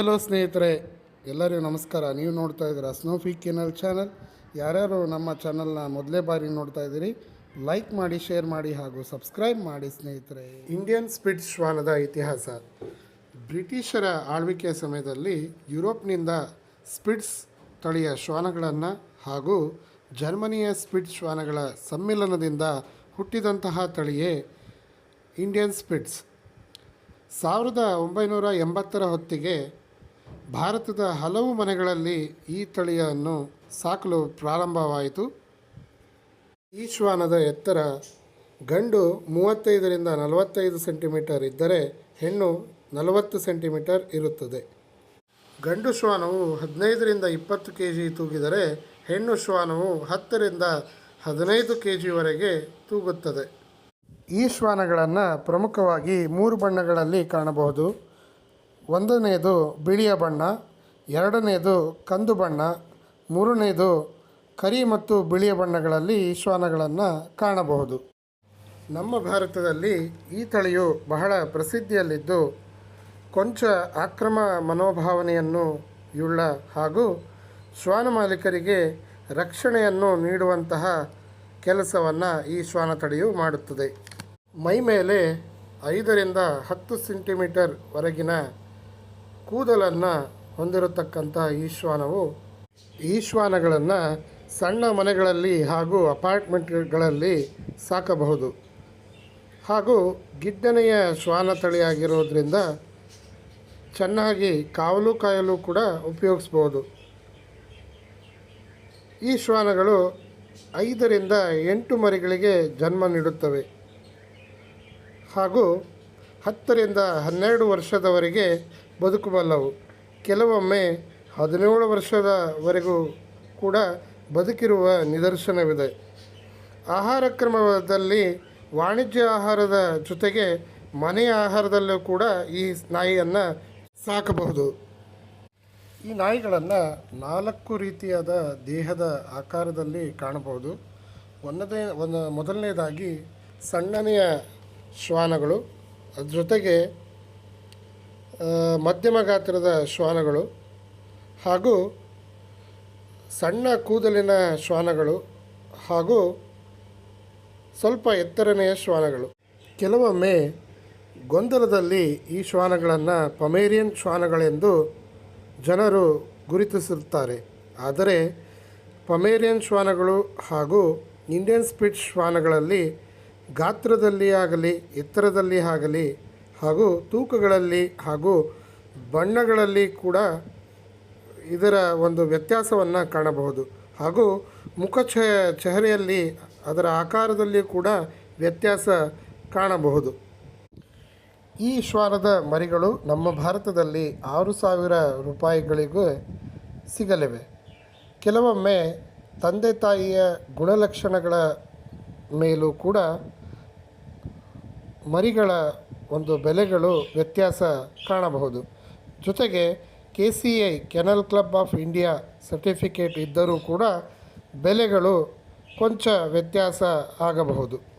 Hello ಸ್ನೇಹಿತರೆ, ಎಲ್ಲರಿಗೂ ನಮಸ್ಕಾರ. ನೀವು ನೋಡ್ತಾ ಇದ್ದೀರಾ ಸ್ನೋಫಿ ಕೆನಲ್ ಚಾನಲ್. ಯಾರ್ಯಾರು ನಮ್ಮ ಚಾನಲ್ನ ಮೊದಲೇ ಬಾರಿ ನೋಡ್ತಾ ಇದ್ದೀರಿ ಲೈಕ್ ಮಾಡಿ ಶೇರ್ ಮಾಡಿ ಹಾಗೂ ಸಬ್ಸ್ಕ್ರೈಬ್ ಮಾಡಿ ಸ್ನೇಹಿತರೆ. ಇಂಡಿಯನ್ ಸ್ಪಿಡ್ ಶ್ವಾನದ ಇತಿಹಾಸ. ಬ್ರಿಟಿಷರ ಆಳ್ವಿಕೆಯ ಸಮಯದಲ್ಲಿ ಯುರೋಪ್ನಿಂದ ಸ್ಪಿಟ್ಸ್ ತಳಿಯ ಶ್ವಾನಗಳನ್ನು ಹಾಗೂ ಜರ್ಮನಿಯ ಸ್ಪಿಡ್ ಶ್ವಾನಗಳ ಸಮ್ಮಿಲನದಿಂದ ಹುಟ್ಟಿದಂತಹ ತಳಿಯೇ ಇಂಡಿಯನ್ ಸ್ಪಿಟ್ಸ್ ಸಾವಿರದ ಒಂಬೈನೂರ ಎಂಬತ್ತರ ಹೊತ್ತಿಗೆ ಭಾರತದ ಹಲವು ಮನೆಗಳಲ್ಲಿ ಈ ತಳಿಯನ್ನು ಸಾಕಲು ಪ್ರಾರಂಭವಾಯಿತು. ಈ ಶ್ವಾನದ ಎತ್ತರ ಗಂಡು ಮೂವತ್ತೈದರಿಂದ ನಲವತ್ತೈದು ಸೆಂಟಿಮೀಟರ್ ಇದ್ದರೆ ಹೆಣ್ಣು ನಲವತ್ತು ಸೆಂಟಿಮೀಟರ್ ಇರುತ್ತದೆ. ಗಂಡು ಶ್ವಾನವು ಹದಿನೈದರಿಂದ ಇಪ್ಪತ್ತು ಕೆ ಜಿ ತೂಗಿದರೆ ಹೆಣ್ಣು ಶ್ವಾನವು ಹತ್ತರಿಂದ ಹದಿನೈದು ಕೆ ಜಿವರೆಗೆ ತೂಗುತ್ತದೆ. ಈ ಶ್ವಾನಗಳನ್ನು ಪ್ರಮುಖವಾಗಿ ಮೂರು ಬಣ್ಣಗಳಲ್ಲಿ ಕಾಣಬಹುದು. ಒಂದನೆಯದು ಬಿಳಿಯ ಬಣ್ಣ, ಎರಡನೆಯದು ಕಂದು ಬಣ್ಣ, ಮೂರನೆಯದು ಕರಿ ಮತ್ತು ಬಿಳಿಯ ಬಣ್ಣಗಳಲ್ಲಿ ಶ್ವಾನಗಳನ್ನು ಕಾಣಬಹುದು. ನಮ್ಮ ಭಾರತದಲ್ಲಿ ಈ ತಳಿಯು ಬಹಳ ಪ್ರಸಿದ್ಧಿಯಲ್ಲಿದ್ದು, ಕೊಂಚ ಆಕ್ರಮ ಮನೋಭಾವನೆಯನ್ನು ಯುಳ್ಳ ಹಾಗೂ ಶ್ವಾನ ಮಾಲೀಕರಿಗೆ ರಕ್ಷಣೆಯನ್ನು ನೀಡುವಂತಹ ಕೆಲಸವನ್ನು ಈ ಶ್ವಾನ ತಳಿಯು ಮಾಡುತ್ತದೆ. ಮೈ ಮೇಲೆ ಐದರಿಂದ ಹತ್ತು ಸೆಂಟಿಮೀಟರ್ ವರೆಗಿನ ಕೂದಲನ್ನು ಹೊಂದಿರತಕ್ಕಂಥ ಈಶ್ವಾನವು ಈಶ್ವಾನಗಳನ್ನು ಸಣ್ಣ ಮನೆಗಳಲ್ಲಿ ಹಾಗೂ ಅಪಾರ್ಟ್ಮೆಂಟ್ಗಳಲ್ಲಿ ಸಾಕಬಹುದು. ಹಾಗೂ ಗಿಡ್ಡನೆಯ ಶ್ವಾನ ತಳಿಯಾಗಿರೋದ್ರಿಂದ ಚೆನ್ನಾಗಿ ಕಾವಲು ಕಾಯಲು ಕೂಡ ಉಪಯೋಗಿಸ್ಬೋದು. ಈ ಶ್ವಾನಗಳು ಐದರಿಂದ ಎಂಟು ಮರಿಗಳಿಗೆ ಜನ್ಮ ನೀಡುತ್ತವೆ. ಹಾಗೂ ಹತ್ತರಿಂದ ಹನ್ನೆರಡು ವರ್ಷದವರೆಗೆ ಬದುಕಬಲ್ಲವು ಕೆಲವೊಮ್ಮೆ ಹದಿನೇಳು ವರ್ಷದವರೆಗೂ ಕೂಡ ಬದುಕಿರುವ ನಿದರ್ಶನವಿದೆ. ಆಹಾರ ಕ್ರಮದಲ್ಲಿ ವಾಣಿಜ್ಯ ಆಹಾರದ ಜೊತೆಗೆ ಮನೆಯ ಆಹಾರದಲ್ಲೂ ಕೂಡ ಈ ನಾಯಿಯನ್ನು ಸಾಕಬಹುದು. ಈ ನಾಯಿಗಳನ್ನು ನಾಲ್ಕು ರೀತಿಯಾದ ದೇಹದ ಆಕಾರದಲ್ಲಿ ಕಾಣಬಹುದು. ಒಂದನೇ ಒಂದು, ಮೊದಲನೇದಾಗಿ ಸಣ್ಣನೆಯ ಶ್ವಾನಗಳು. ಅದ್ರ ಜೊತೆಗೆ ಮಧ್ಯಮ ಗಾತ್ರದ ಶ್ವಾನಗಳು ಹಾಗೂ ಸಣ್ಣ ಕೂದಲಿನ ಶ್ವಾನಗಳು ಹಾಗೂ ಸ್ವಲ್ಪ ಎತ್ತರನೆಯ ಶ್ವಾನಗಳು. ಕೆಲವೊಮ್ಮೆ ಗೊಂದಲದಲ್ಲಿ ಈ ಶ್ವಾನಗಳನ್ನು ಪಮೇರಿಯನ್ ಶ್ವಾನಗಳೆಂದು ಜನರು ಗುರುತಿಸುತ್ತಾರೆ. ಆದರೆ ಪಮೇರಿಯನ್ ಶ್ವಾನಗಳು ಹಾಗೂ ಇಂಡಿಯನ್ ಸ್ಪಿಟ್ ಶ್ವಾನಗಳಲ್ಲಿ ಗಾತ್ರದಲ್ಲಿ ಆಗಲಿ ಎತ್ತರದಲ್ಲಿ ಆಗಲಿ ಹಾಗೂ ತೂಕಗಳಲ್ಲಿ ಹಾಗೂ ಬಣ್ಣಗಳಲ್ಲಿ ಕೂಡ ಇದರ ಒಂದು ವ್ಯತ್ಯಾಸವನ್ನು ಕಾಣಬಹುದು. ಹಾಗೂ ಮುಖ ಚೆಹರೆಯಲ್ಲಿ ಅದರ ಆಕಾರದಲ್ಲಿ ಕೂಡ ವ್ಯತ್ಯಾಸ ಕಾಣಬಹುದು. ಈ ಶ್ವಾನದ ಮರಿಗಳು ನಮ್ಮ ಭಾರತದಲ್ಲಿ ಆರು ಸಾವಿರ ರೂಪಾಯಿಗಳಿಗೂ ಸಿಗಲಿವೆ. ಕೆಲವೊಮ್ಮೆ ತಂದೆ ತಾಯಿಯ ಗುಣಲಕ್ಷಣಗಳ ಮೇಲೂ ಕೂಡ ಮರಿಗಳ ಒಂದು ಬೆಲೆಗಳು ವ್ಯತ್ಯಾಸ ಕಾಣಬಹುದು. ಜೊತೆಗೆ K C I kennel club of India certificate ಇದ್ದರೂ ಕೂಡ ಬೆಲೆಗಳು ಕೊಂಚ ವ್ಯತ್ಯಾಸ ಆಗಬಹುದು.